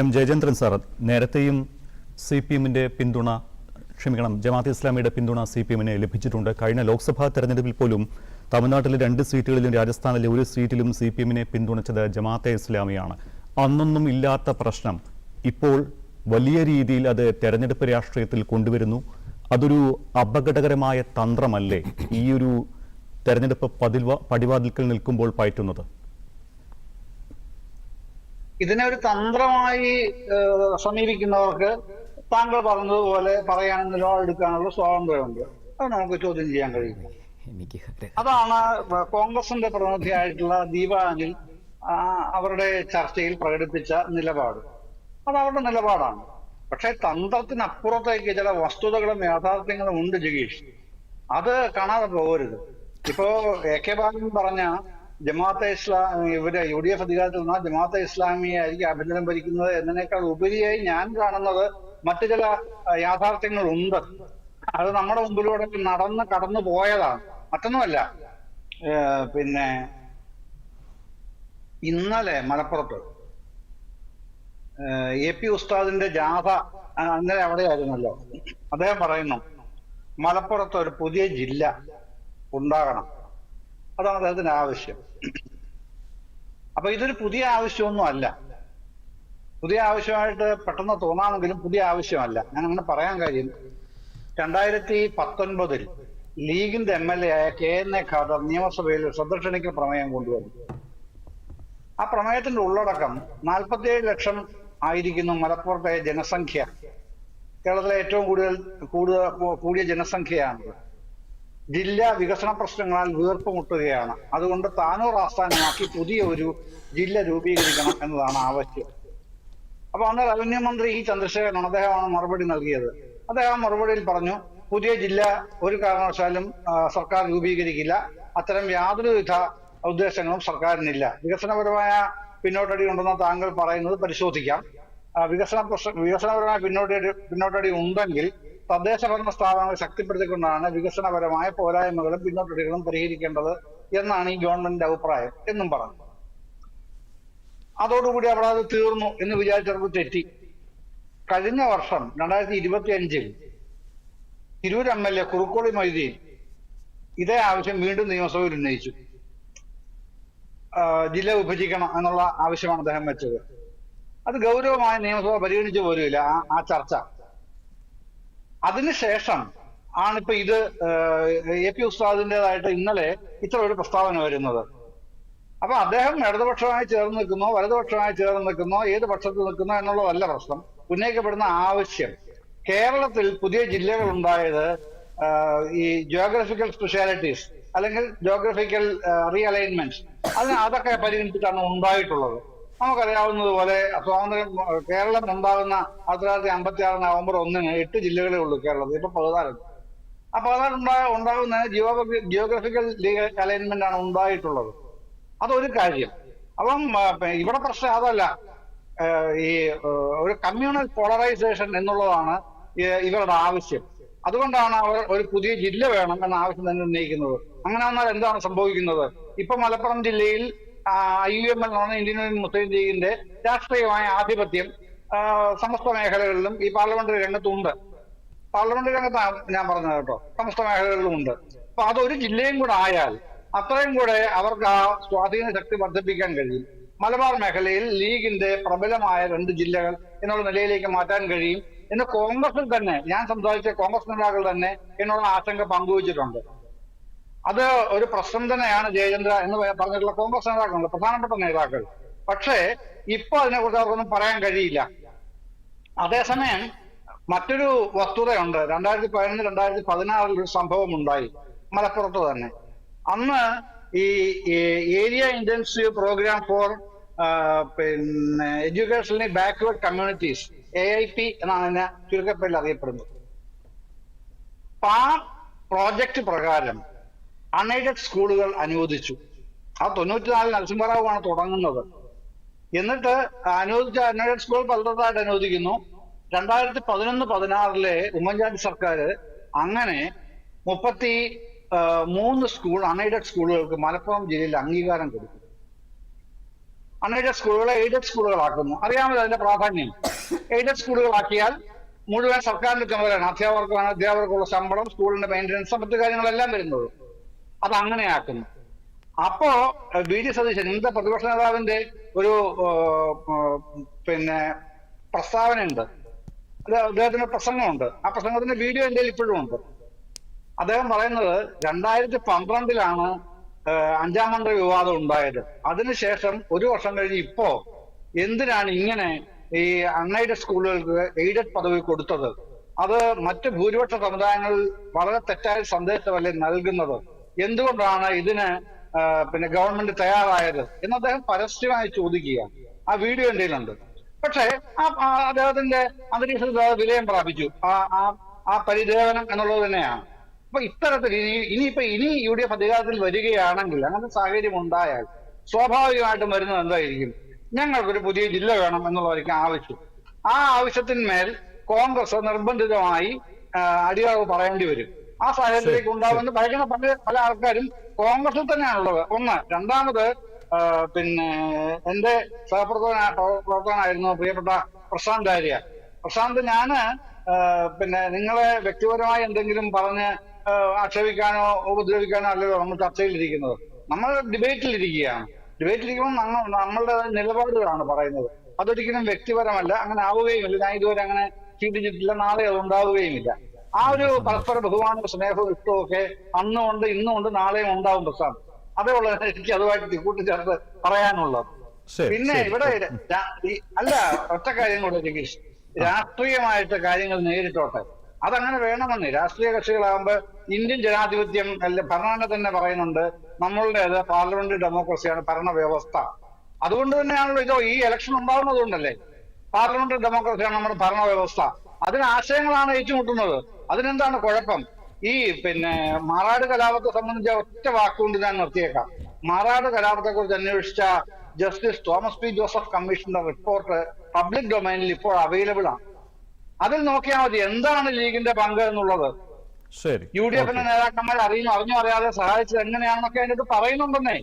M Jayachandran sir നേരത്തെയും C P എമ്മിന്റെ പിന്തുണ ക്ഷമിക്കണം ജമാഅത്ത് ഇസ്ലാമിയുടെ പിന്തുണ സി പി എമ്മിന് ലഭിച്ചിട്ടുണ്ട്. കഴിഞ്ഞ ലോക്സഭാ തെരഞ്ഞെടുപ്പിൽ പോലും തമിഴ്നാട്ടിലെ രണ്ട് സീറ്റുകളിലും രാജസ്ഥാനിലെ ഒരു സീറ്റിലും സി പി എമ്മിനെ പിന്തുണച്ചത് ജമാഅത്തെ ഇസ്ലാമിയാണ്. അന്നൊന്നും ഇല്ലാത്ത പ്രശ്നം ഇപ്പോൾ വലിയ രീതിയിൽ അത് തെരഞ്ഞെടുപ്പ് രാഷ്ട്രീയത്തിൽ കൊണ്ടുവരുന്നു. അതൊരു അപകടകരമായ തന്ത്രമല്ലേ ഈ ഒരു തെരഞ്ഞെടുപ്പ് പതിവ പടിവാതിൽക്കൽ നിൽക്കുമ്പോൾ പയറ്റുന്നത്? ഇതിനെ ഒരു തന്ത്രമായി സമീപിക്കുന്നവർക്ക് താങ്കൾ പറഞ്ഞതുപോലെ പറയാനും നിലപാടെടുക്കാനുള്ള സ്വാതന്ത്ര്യമുണ്ട്. അത് നമുക്ക് ചോദ്യം ചെയ്യാൻ കഴിയും. എനിക്ക് അതാണ് കോൺഗ്രസിന്റെ പ്രതിനിധിയായിട്ടുള്ള ദീപാനിൽ അവരുടെ ചർച്ചയിൽ പ്രകടിപ്പിച്ച നിലപാട്. അത് അവരുടെ നിലപാടാണ്. പക്ഷെ തന്ത്രത്തിനപ്പുറത്തേക്ക് ചില വസ്തുതകളും യാഥാർത്ഥ്യങ്ങളും ഉണ്ട് ജഗീഷ്. അത് കാണാതെ പോകരുത്. ഇപ്പോ എ കെ ബാലൻ പറഞ്ഞ ജമാഅത്തെ ഇസ്ലാം ഇവർ യു ഡി എഫ് അധികാരത്തിൽ നിന്നാൽ ജമാഅത്തെ ഇസ്ലാമിയെ ആയിരിക്കും അഭിനന്ദനം ഭരിക്കുന്നത് എന്നതിനേക്കാൾ ഉപരിയായി ഞാൻ കാണുന്നത് മറ്റു ചില യാഥാർത്ഥ്യങ്ങളുണ്ട്. അത് നമ്മുടെ മുമ്പിലൂടെ നടന്ന് കടന്നു പോയതാണ്. മറ്റൊന്നുമല്ല പിന്നെ ഇന്നലെ മലപ്പുറത്ത് എ പി ഉസ്താദിന്റെ ജാഥ അങ്ങനെ അവിടെയായിരുന്നല്ലോ. അദ്ദേഹം പറയുന്നു മലപ്പുറത്ത് ഒരു പുതിയ ജില്ല ഉണ്ടാകണം. അതാണ് അദ്ദേഹത്തിന്റെ ആവശ്യം. അപ്പൊ ഇതൊരു പുതിയ ആവശ്യമൊന്നും അല്ല പുതിയ ആവശ്യമായിട്ട് പെട്ടെന്ന് തോന്നാമെങ്കിലും പുതിയ ആവശ്യമല്ല. ഞാൻ അങ്ങനെ പറയാൻ കാര്യം രണ്ടായിരത്തി പത്തൊൻപതിൽ ലീഗിന്റെ എം എൽ എ ആയ കെ എൻ എ ഖാദർ നിയമസഭയിൽ ഒരു ശ്രദ്ധ പ്രമേയം കൊണ്ടുവന്നു. ആ പ്രമേയത്തിന്റെ ഉള്ളടക്കം നാൽപ്പത്തിയേഴ് ലക്ഷം ആയിരിക്കുന്നു മലപ്പുറത്തെ ജനസംഖ്യ. കേരളത്തിലെ ഏറ്റവും കൂടുതൽ കൂടുതൽ കൂടിയ ജനസംഖ്യയാണ് ജില്ല വികസന പ്രശ്നങ്ങളാൽ വീർപ്പുമുട്ടുകയാണ് അതുകൊണ്ട് താനൂർ ആസ്ഥാനമാക്കി പുതിയ ഒരു ജില്ല രൂപീകരിക്കണം എന്നതാണ് ആവശ്യം. അപ്പൊ അന്ന് റവന്യൂ മന്ത്രി ഇ ചന്ദ്രശേഖരനാണ്. അദ്ദേഹമാണ് മറുപടി നൽകിയത്. അദ്ദേഹം മറുപടിയിൽ പറഞ്ഞു പുതിയ ജില്ല ഒരു കാരണവശാലും സർക്കാർ രൂപീകരിക്കില്ല. അത്തരം യാതൊരുവിധ ഉദ്ദേശങ്ങളും സർക്കാരിനില്ല. വികസനപരമായ പിന്നോട്ടടി ഉണ്ടെന്ന് താങ്കൾ പറയുന്നത് പരിശോധിക്കാം. വികസന പ്രശ്ന വികസനപരമായ പിന്നോട്ടടി പിന്നോട്ടടി ഉണ്ടെങ്കിൽ തദ്ദേശ ഭരണ സ്ഥാപനങ്ങൾ ശക്തിപ്പെടുത്തിക്കൊണ്ടാണ് വികസനപരമായ പോരായ്മകളും പിന്നോട്ടടികളും പരിഹരിക്കേണ്ടത് എന്നാണ് ഈ ഗവൺമെന്റിന്റെ അഭിപ്രായം എന്നും പറഞ്ഞു അതോടുകൂടി അവിടെ അത് തീർന്നു എന്ന് വിചാരിച്ചവർക്ക് തെറ്റി. കഴിഞ്ഞ വർഷം രണ്ടായിരത്തി ഇരുപത്തി അഞ്ചിൽ Tirur M L A Kurukkoli Moideen ഇതേ ആവശ്യം വീണ്ടും നിയമസഭയിൽ ഉന്നയിച്ചു. ജില്ല വിഭജിക്കണം എന്നുള്ള ആവശ്യമാണ് അദ്ദേഹം വെച്ചത്. അത് ഗൗരവമായി നിയമസഭ പരിഗണിച്ചു പോലുമില്ല ആ ചർച്ച. അതിനുശേഷം ആണിപ്പോ ഇത് എ പി ഉസ്താദിന്റേതായിട്ട് ഇന്നലെ ഇത്ര ഒരു പ്രസ്താവന വരുന്നത്. അപ്പൊ അദ്ദേഹം ഇടതുപക്ഷമായി ചേർന്ന് നിൽക്കുന്നോ വലതുപക്ഷമായി ചേർന്ന് നിൽക്കുന്നോ ഏത് പക്ഷത്ത് നിൽക്കുന്നോ എന്നുള്ളതല്ല പ്രശ്നം. ഉന്നയിക്കപ്പെടുന്ന ആവശ്യം. കേരളത്തിൽ പുതിയ ജില്ലകൾ ഉണ്ടായത് ഈ ജിയോഗ്രഫിക്കൽ സ്പെഷ്യാലിറ്റീസ് അല്ലെങ്കിൽ ജിയോഗ്രഫിക്കൽ റീഅലൈൻമെന്റ് അതിന് അതൊക്കെ പരിഗണിച്ചിട്ടാണ് ഉണ്ടായിട്ടുള്ളത്. നമുക്കറിയാവുന്നതുപോലെ സ്വാതന്ത്ര്യം കേരളം ഉണ്ടാകുന്ന ആയിരത്തി തൊള്ളായിരത്തി അമ്പത്തി ആറ് നവംബർ ഒന്നിന് എട്ട് ജില്ലകളേ ഉള്ളൂ കേരളത്തിൽ. ഇപ്പൊ പതിനാലുണ്ട് ആ പതിനാല് ഉണ്ടാ ഉണ്ടാകുന്ന ജിയോഗ്രഫി ജിയോഗ്രഫിക്കൽ അലൈൻമെന്റ് ആണ് ഉണ്ടായിട്ടുള്ളത്. അതൊരു കാര്യം. അപ്പം ഇവിടെ പ്രശ്നം അതല്ല. ഈ ഒരു കമ്മ്യൂണൽ പോളറൈസേഷൻ എന്നുള്ളതാണ് ഇവരുടെ ആവശ്യം. അതുകൊണ്ടാണ് അവർ ഒരു പുതിയ ജില്ല വേണം എന്ന ആവശ്യം തന്നെ ഉന്നയിക്കുന്നത്. അങ്ങനെ വന്നാൽ എന്താണ് സംഭവിക്കുന്നത്? ഇപ്പൊ മലപ്പുറം ജില്ലയിൽ ഐ യു എം എൽ എന്ന് പറഞ്ഞ ഇന്ത്യൻ മുസ്ലിം ലീഗിന്റെ രാഷ്ട്രീയമായ ആധിപത്യം. സമസ്ത മേഖലകളിലും ഈ പാർലമെന്ററി രംഗത്തുണ്ട് പാർലമെന്ററി രംഗത്താണ് ഞാൻ പറഞ്ഞത് കേട്ടോ. സമസ്ത മേഖലകളിലും ഉണ്ട്. അപ്പൊ അതൊരു ജില്ലയും കൂടെ ആയാൽ അത്രയും കൂടെ അവർക്ക് ആ സ്വാധീന ശക്തി വർദ്ധിപ്പിക്കാൻ കഴിയും. മലബാർ മേഖലയിൽ ലീഗിന്റെ പ്രബലമായ രണ്ട് ജില്ലകൾ എന്നുള്ള നിലയിലേക്ക് മാറ്റാൻ കഴിയും. എന്ന് കോൺഗ്രസിൽ തന്നെ ഞാൻ സംസാരിച്ച കോൺഗ്രസ് നേതാക്കൾ തന്നെ എന്നുള്ള ആശങ്ക പങ്കുവച്ചിട്ടുണ്ട്. അത് ഒരു പ്രശ്നം തന്നെയാണ് ജയചന്ദ്ര എന്ന് പറഞ്ഞിട്ടുള്ള കോൺഗ്രസ് നേതാക്കളുണ്ട് പ്രധാനപ്പെട്ട നേതാക്കൾ. പക്ഷേ ഇപ്പൊ അതിനെക്കുറിച്ച് അവർക്കൊന്നും പറയാൻ കഴിയില്ല. അതേസമയം മറ്റൊരു വസ്തുതയുണ്ട്. രണ്ടായിരത്തി പതിനൊന്ന് രണ്ടായിരത്തി പതിനാറിൽ ഒരു സംഭവം ഉണ്ടായി മലപ്പുറത്ത് തന്നെ. അന്ന് ഈ ഏരിയ ഇന്റൻസീവ് പ്രോഗ്രാം ഫോർ പിന്നെ educational backward communities A I P എന്നാണ് അതിനെ ചുരുക്കപ്പേരിൽ അറിയപ്പെടുന്നത്. ആ പ്രോജക്റ്റ് പ്രകാരം അൺഎയ്ഡഡ് സ്കൂളുകൾ അനുവദിച്ചു. ആ തൊണ്ണൂറ്റിനാലിൽ നരസിംഹറാവുമാണ് തുടങ്ങുന്നത്. എന്നിട്ട് അനുവദിച്ച അൺഎയ്ഡഡ് സ്കൂൾ പലതായിട്ട് അനുവദിക്കുന്നു. രണ്ടായിരത്തി പതിനൊന്ന് പതിനാറിലെ ഉമ്മൻചാണ്ടി സർക്കാർ അങ്ങനെ മുപ്പത്തി മൂന്ന് സ്കൂൾ അൺഎയ്ഡഡ് സ്കൂളുകൾക്ക് മലപ്പുറം ജില്ലയിൽ അംഗീകാരം കൊടുത്തു. അൺഎയ്ഡഡ് സ്കൂളുകളെ എയ്ഡഡ് സ്കൂളുകളാക്കുന്നു. അറിയാമല്ലോ അതിന്റെ പ്രാധാന്യം. എയ്ഡഡ് സ്കൂളുകളാക്കിയാൽ മുഴുവൻ സർക്കാരിന്റെ ചുമതലയാണ്. അധ്യാപകർക്കാണ് അധ്യാപകർക്കുള്ള ശമ്പളം സ്കൂളിന്റെ മെയിന്റനൻസ് മറ്റു കാര്യങ്ങളെല്ലാം വരുന്നത്. അത് അങ്ങനെയാക്കുന്നു അപ്പോ ബി ജെ. സതീശൻ ഇന്നത്തെ പ്രതിപക്ഷ നേതാവിന്റെ ഒരു പിന്നെ പ്രസ്താവന ഉണ്ട് അദ്ദേഹത്തിന്റെ പ്രസംഗമുണ്ട്. ആ പ്രസംഗത്തിന്റെ വീഡിയോ എന്റെ ഇപ്പോഴും ഉണ്ട്. അദ്ദേഹം പറയുന്നത് രണ്ടായിരത്തി പന്ത്രണ്ടിലാണ് അഞ്ചാം മന്ത്രി വിവാദം ഉണ്ടായത്. അതിനുശേഷം ഒരു വർഷം കഴിഞ്ഞ് ഇപ്പോ എന്തിനാണ് ഇങ്ങനെ ഈ അൺഎയ്ഡഡ് സ്കൂളുകൾക്ക് എയ്ഡഡ് പദവി കൊടുത്തത്? അത് മറ്റ് ഭൂരിപക്ഷ സമുദായങ്ങളിൽ വളരെ തെറ്റായ സന്ദേശമല്ലേ നൽകുന്നത്? എന്തുകൊണ്ടാണ് ഇതിന് പിന്നെ ഗവൺമെന്റ് തയ്യാറായത് എന്ന് അദ്ദേഹം പരസ്യമായി ചോദിക്കുക. ആ വീഡിയോ എന്റെ പക്ഷേ ആ അദ്ദേഹത്തിന്റെ അന്തരീക്ഷത്തിൽ വിലയം പ്രാപിച്ചു. ആ ആ ആ പരിദേവനം എന്നുള്ളത് തന്നെയാണ്. അപ്പൊ ഇത്തരത്തിൽ ഇനി ഇനിയിപ്പോ ഇനി യു ഡി എഫ് അധികാരത്തിൽ വരികയാണെങ്കിൽ അങ്ങനത്തെ സാഹചര്യം ഉണ്ടായാൽ സ്വാഭാവികമായിട്ടും വരുന്നത് എന്തായിരിക്കും? ഞങ്ങൾക്കൊരു പുതിയ ജില്ല വേണം എന്നുള്ളതായിരിക്കും ആവശ്യം. ആ ആവശ്യത്തിന്മേൽ കോൺഗ്രസ് നിർബന്ധിതമായി അടിയാവ് പറയേണ്ടി വരും. ആ സാഹചര്യത്തിലേക്ക് ഉണ്ടാവുമെന്ന് ഭയക്കുന്ന പല പല ആൾക്കാരും കോൺഗ്രസിൽ തന്നെയാണുള്ളത്. ഒന്ന്. രണ്ടാമത് പിന്നെ എന്റെ സഹപ്രവർത്തന പ്രവർത്തകനായിരുന്നു പ്രിയപ്പെട്ട പ്രശാന്ത് ആര്യ. പ്രശാന്ത് ഞാൻ പിന്നെ നിങ്ങളെ വ്യക്തിപരമായി എന്തെങ്കിലും പറഞ്ഞ് ആക്ഷേപിക്കാനോ ഉപദ്രവിക്കാനോ അല്ലല്ലോ നമ്മൾ ചർച്ചയിലിരിക്കുന്നത്. നമ്മൾ ഡിബേറ്റിലിരിക്കുകയാണ്. ഡിബേറ്റിലിരിക്കുമ്പോൾ നമ്മൾ നമ്മളുടെ നിലപാടുകളാണ് പറയുന്നത്. അതൊരിക്കലും വ്യക്തിപരമല്ല. അങ്ങനെ ആവുകയുമില്ല. ഞാൻ ഇതുവരെ അങ്ങനെ ചിന്തിച്ചിട്ടില്ല നാളെ അത് ഉണ്ടാവുകയുമില്ല. ആ ഒരു പരസ്പര ബഹുമാനവും സ്നേഹവും ഇഷ്ടവും ഒക്കെ അന്നും ഉണ്ട് ഇന്നും ഉണ്ട് നാളെയും ഉണ്ടാവും പ്രസാദ്. അതേ ഉള്ള എനിക്ക് അതുമായിട്ട് കൂട്ടിച്ചേർത്ത് പറയാനുള്ളത്. പിന്നെ ഇവിടെ അല്ല ഒറ്റ കാര്യം കൂടെ ജഗീഷ്. രാഷ്ട്രീയമായിട്ട് കാര്യങ്ങൾ നേരിട്ടോട്ടെ. അതങ്ങനെ വേണമെന്ന്. രാഷ്ട്രീയ കക്ഷികളാകുമ്പോ ഇന്ത്യൻ ജനാധിപത്യം അല്ല ഭരണഘടന തന്നെ പറയുന്നുണ്ട്. നമ്മളുടേത് പാർലമെന്ററി ഡെമോക്രസിയാണ് ഭരണവ്യവസ്ഥ. അതുകൊണ്ട് തന്നെയാണല്ലോ ഇതോ ഈ ഇലക്ഷൻ ഉണ്ടാവുന്നതുകൊണ്ടല്ലേ? പാർലമെന്ററി ഡെമോക്രസിയാണ് നമ്മുടെ ഭരണവ്യവസ്ഥ. അതിന് ആശയങ്ങളാണ് ഏറ്റുമുട്ടുന്നത്. അതിനെന്താണ് കുഴപ്പം? ഈ പിന്നെ മാറാട് കലാപത്തെ സംബന്ധിച്ച ഒറ്റ വാക്കുകൊണ്ട് ഞാൻ നിർത്തിയേക്കാം. മാറാട് കലാപത്തെ കുറിച്ച് അന്വേഷിച്ച ജസ്റ്റിസ് തോമസ് പി ജോസഫ് കമ്മീഷന്റെ റിപ്പോർട്ട് പബ്ലിക് ഡൊമൈനിൽ ഇപ്പോൾ അവൈലബിൾ ആണ്. അതിൽ നോക്കിയാൽ മതി എന്താണ് ലീഗിന്റെ പങ്ക് എന്നുള്ളത്. ശരി. യു ഡി എഫിന്റെ നേതാക്കന്മാർ അറിയും അറിഞ്ഞോ അറിയാതെ സഹായിച്ചത് എങ്ങനെയാണെന്നൊക്കെ അതിനകത്ത് പറയുന്നുണ്ടെന്നേ.